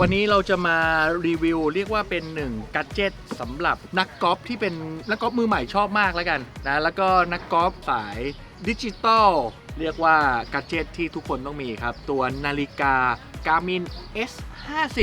วันนี้เราจะมารีวิวเรียกว่าเป็นหนึ่งกัจเจตสำหรับนักกอล์ฟที่เป็นนักกอล์ฟมือใหม่ชอบมากแล้วกันนะแล้วก็นักกอล์ฟสายดิจิตอลเรียกว่ากัจเจตที่ทุกคนต้องมีครับ ตัวนาฬิกา Garmin S50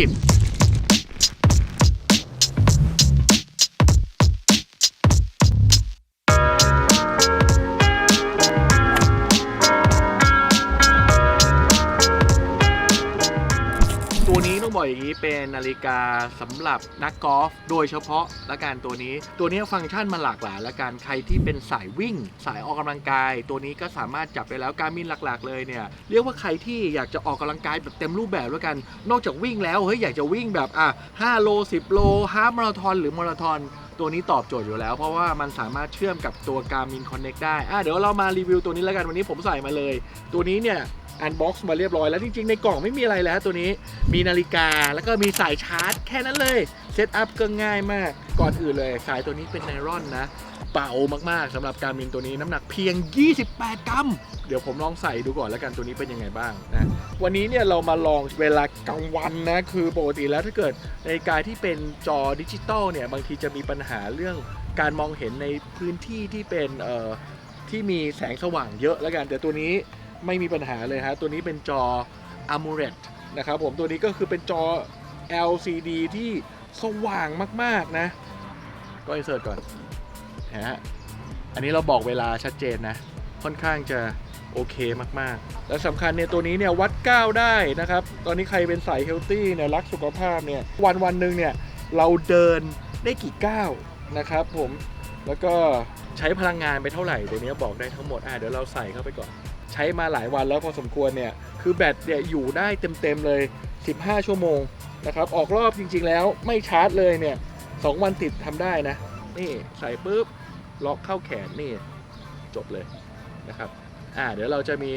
ต้องบอกอย่างนี้เป็นนาฬิกาสำหรับนักกอล์ฟโดยเฉพาะละกันตัวนี้ ตัวนี้ฟังก์ชันมันหลากหลายละกันใครที่เป็นสายวิ่ง สายออกกำลังกาย ตัวนี้ก็สามารถจับได้แล้วการมินหลักๆ เลยเนี่ยเรียกว่าใครที่อยากจะออกกำลังกายแบบเต็มรูปแบบแล้วกัน นอกจากวิ่งแล้วเฮ้ยอยากจะวิ่งแบบอะ5โล10 โลฮาฟมาราธอนหรือมาราธอนตัวนี้ตอบโจทย์อยู่แล้ว เพราะว่ามันสามารถเชื่อมกับตัว Garmin Connect ได้อะเดี๋ยวเรามารีวิวตัวนี้แล้วกันวันนี้ผมใส่มาเลย ตัวนี้เนี่ย อันบ็อกซ์มาเรียบร้อยแล้วจริงๆ ในกล่องไม่มีอะไรแล้วตัวนี้มีนาฬิกาแล้วก็มีสายชาร์จ แค่นั้นเลยเซตอัพก็ง่ายมากก่อนอื่นเลย สายตัวนี้เป็นไนรอนนะเบามากๆสำหรับการมินตัวนี้น้ำหนักเพียง 28 กรัม เดี๋ยวผมลองใส่ดูก่อนแล้วกันตัวนี้เป็นยังไงบ้างนะวันนี้เนี่ยเรามาลองเวลากลางวันนะคือปกติแล้วถ้าเกิดในกาที่เป็นจอดิจิตอลเนี่ยบางทีจะมีปัญหาเรื่องการมองเห็นในพื้นที่ที่เป็นเอ่อที่มีแสงสว่างเยอะแล้วกันแต่ตัวนี้ ไม่มีปัญหาเลยฮะตัวนี้เป็นจอ AMOLED นะครับผมตัวนี้ก็คือเป็นจอ LCD ที่สว่างมากๆนะ ก็อินเสิร์ตก่อนฮะอันนี้เราบอกเวลาชัดเจนนะ ค่อนข้างจะโอเคมากๆ และสำคัญเนี่ยตัวนี้เนี่ยวัดก้าวได้นะครับ ตอนนี้ใครเป็นสายเฮลตี้เนี่ยรักสุขภาพเนี่ยวันวันหนึ่งเนี่ยเราเดินได้กี่ก้าวนะครับผมแล้วก็ใช้พลังงานไปเท่าไหร่เดี๋ยวนี้บอกได้ทั้งหมดอะเดี๋ยวเราใส่เข้าไปก่อน ใช้มาหลายวันแล้วพอสมควรเนี่ย คือแบตเนี่ยอยู่ได้เต็มๆเลย 15 ชั่วโมงนะครับ ออกรอบจริงๆแล้วไม่ชาร์จเลยเนี่ยสองวันติดทำได้นะ นี่ใส่ปุ๊บล็อกเข้าแขนนี่จบเลยนะครับ อ่าเดี๋ยวเราจะมี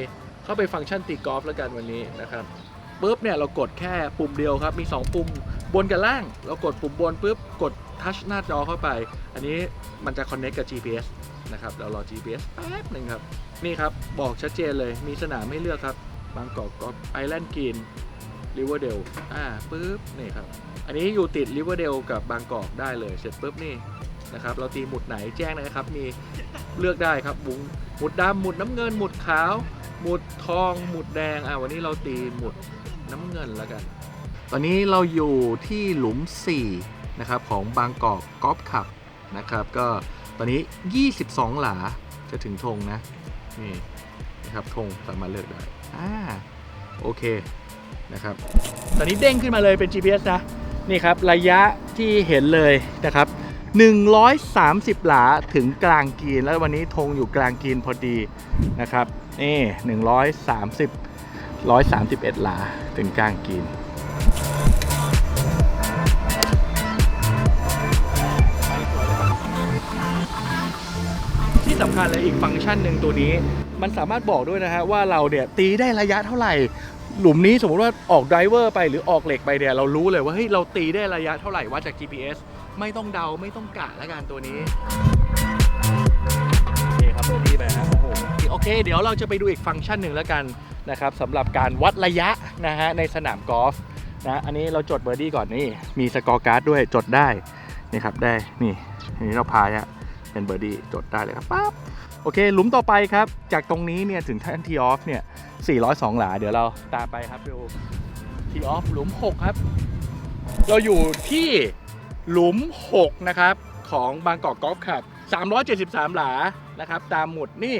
เข้าไปฟังก์ชันตีกอล์ฟแล้วกันวันนี้นะครับปุ๊บเนี่ยเรากดแค่ปุ่มเดียวครับ มี 2 ปุ่มบนกับล่าง เรากดปุ่มบนปุ๊บกดทัชหน้าจอเข้าไป อันนี้มันจะ connect กับ GPS นะครับเรารอ GPS แป๊บหนึ่งครับ นี่ครับ บอกชัดเจนเลยมีสนามให้เลือกครับ บางกอกกอล์ฟไอแลนด์กรีนริเวอร์เดลอ่าปุ๊บนี่ครับ อันนี้อยู่ติดริเวอร์เดลกับบางกอกได้เลย เสร็จปุ๊บนี่นะครับ เราตีหมุดไหนแจ้งนะครับ มีเลือกได้ครับบุงหมุดดำหมุดน้ำเงิน หมุดขาว หมุดทอง หมุดแดงอ่าวันนี้เราตีหมุดน้ำเงินแล้วกัน ตอนนี้เราอยู่ที่หลุม 4 นะครับ ของบางกอกกอล์ฟคลับนะครับ ก็ตอนนี้ 22 หลาจะถึงธงนะ นี่นะครับธงสามารถเลือกได้อ่าโอเคนะครับ ตอนนี้เด้งขึ้นมาเลยเป็น GPS นะ นี่ครับ ระยะที่เห็นเลยนะครับ 130 หลาถึงกลางกีน แล้ววันนี้ธงอยู่กลางกีนพอดีนะครับ นี่ 130 131 หลาถึงกลางกีน คัญเลยอีกฟังก์ชันหนึ่งตัวนี้ มันสามารถบอกด้วยนะฮะว่าเราเนี่ยตีได้ระยะเท่าไหร่ หลุมนี้สมมติว่าออกไดรเวอร์ไปหรือออกเหล็กไปเนี่ยเรารู้เลยว่าเฮ้ยเราตีได้ระยะเท่าไหร่วัดจาก GPS ไม่ต้องเดาไม่ต้องกะแล้วกันตัวนี้โอเคครับเบอร์ดี้ไปฮะโอ้โหโอเค เดี๋ยวเราจะไปดูอีกฟังก์ชันหนึ่งแล้วกันนะครับสำหรับการวัดระยะนะฮะในสนามกอล์ฟนะอันนี้เราจดเบอร์ดี้ก่อนนี่มีสกอร์การ์ดด้วยจดได้นี่ครับได้นี่อันนี้เราพายอะ เป็นเบอร์ดี้จดได้เลยครับปั๊บโอเค หลุมต่อไปครับ จากตรงนี้เนี่ยถึงท่านทีออฟเนี่ย 402 หลา เดี๋ยวเราตามไปครับดูทีออฟหลุม 6 ครับ เราอยู่ที่หลุม 6 นะครับ ของบางกอกกอล์ฟคลับ373 หลา นะครับ ตามหมุดนี่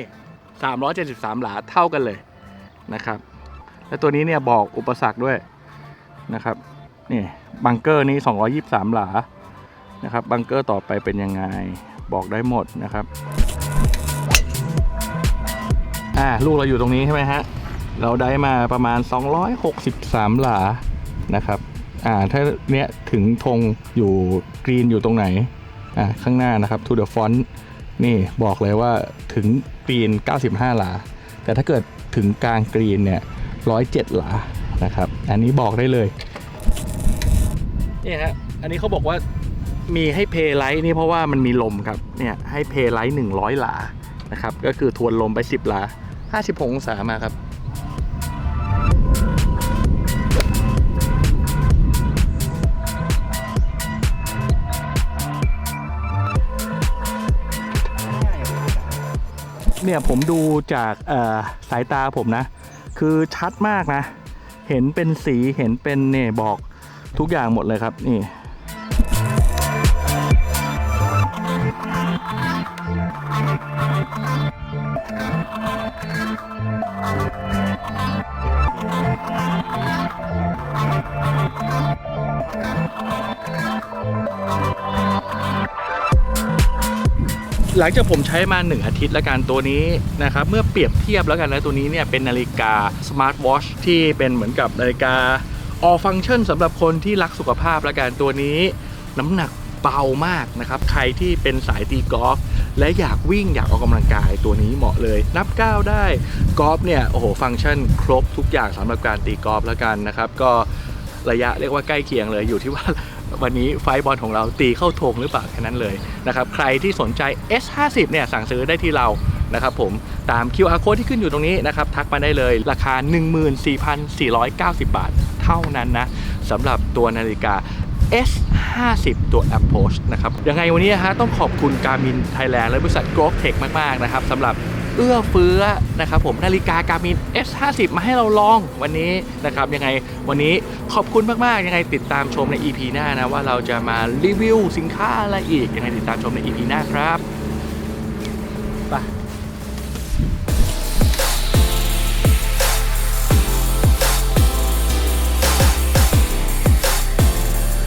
373 หลาเท่ากันเลยนะครับ และตัวนี้เนี่ยบอกอุปสรรคด้วยนะครับนี่บังเกอร์นี้ 223 หลานะครับบังเกอร์ต่อไปเป็นยังไง บอกได้หมดนะครับ อ่าลูกเราอยู่ตรงนี้ใช่ไหมฮะ เราได้มาประมาณ 263 หลานะครับ อ่าถ้าเนี้ยถึงธงอยู่กรีนอยู่ตรงไหน อ่าข้างหน้านะครับ to the front นี่บอกเลยว่าถึงกรีน 95 หลา แต่ถ้าเกิดถึงกลางกรีนเนี่ย 107 หลานะครับ อันนี้บอกได้เลยนี่ฮะอันนี้เขาบอกว่า มีให้เพย์ไลท์นี่เพราะว่ามันมีลมครับเนี่ยให้เพย์ไลท์100 หลานะครับก็คือทวนลมไป 10 หลา56องศามาครับเนี่ยผมดูจากสายตาผมนะ คือชัดมากนะ เห็นเป็นสีเห็นเป็นเนี่ยบอกทุกอย่างหมดเลยครับนี่ หลังจากผมใช้มา 1 อาทิตย์แล้วกันตัวนี้นะครับ เมื่อเปรียบเทียบแล้วกันนะตัวนี้เนี่ยเป็นนาฬิกาสมาร์ทวอชที่เป็นเหมือนกับนาฬิกา all function สำหรับคนที่รักสุขภาพแล้วกันตัวนี้ น้ำหนัก เบามากนะครับ ใครที่เป็นสายตีกอล์ฟและอยากวิ่งอยากออกกำลังกายตัวนี้เหมาะเลย นับก้าวได้กอล์ฟเนี่ยโอ้โหฟังก์ชันครบทุกอย่างสำหรับการตีกอล์ฟแล้วกันนะครับ ก็ระยะเรียกว่าใกล้เคียงเลยอยู่ที่ว่าวันนี้ไฟบอลของเราตีเข้าธงหรือเปล่าแค่นั้นเลยนะครับใครที่สนใจ S50 เนี่ยสั่งซื้อได้ที่เรานะครับผมตาม QR code ที่ขึ้นอยู่ตรงนี้นะครับทักมาได้เลยราคา 14,490 บาท เท่านั้นนะสำหรับตัวนาฬิกา S50 ตัว Approach นะครับ ยังไงวันนี้นะฮะต้องขอบคุณการมินไทยแลนด์และบริษัท g r o w Tech มาก ๆ นะครับสำหรับเอื้อเฟื้อนะครับผมนาฬิกาการมิน S50 มาให้เราลองวันนี้นะครับยังไงวันนี้ขอบคุณมากๆ ยังไงติดตามชมใน EP หน้านะ ว่าเราจะมารีวิวสินค้าอะไรอีก ยังไงติดตามชมใน EP หน้าครับไป